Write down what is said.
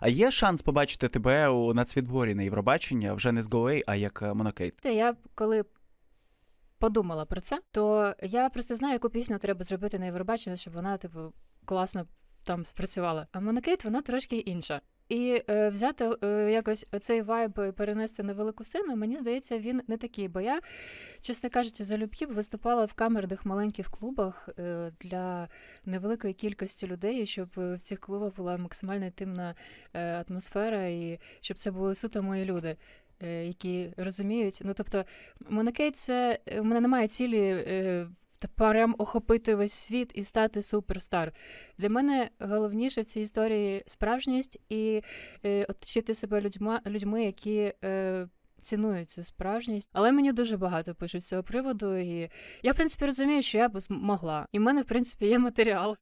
А є шанс побачити тебе у нацвідборі на Євробачення вже не з Go а як е, Монокейт? Я коли подумала про це, то я просто знаю, яку пісню треба зробити на Євробачення, щоб вона, типу, класно там спрацювала. А Монокейт, вона трошки інша. І е, взяти е, якось оцей вайб і перенести на велику сцену, мені здається, він не такий. Бо я, чесно кажучи, залюбки виступала в камерних маленьких клубах е, для невеликої кількості людей, щоб в цих клубах була максимально інтимна е, атмосфера, і щоб це були суто мої люди. е, Які розуміють, ну тобто, Монокейт це у мене немає цілі е, та прям охопити весь світ і стати суперстар. Для мене головніше в цій історії справжність і е, оточити себе людьми, людьми, які е, Ціную цю справжність. Але мені дуже багато пишуть з цього приводу, і я, в принципі, розумію, що я б змогла. І в мене, в принципі, є матеріал.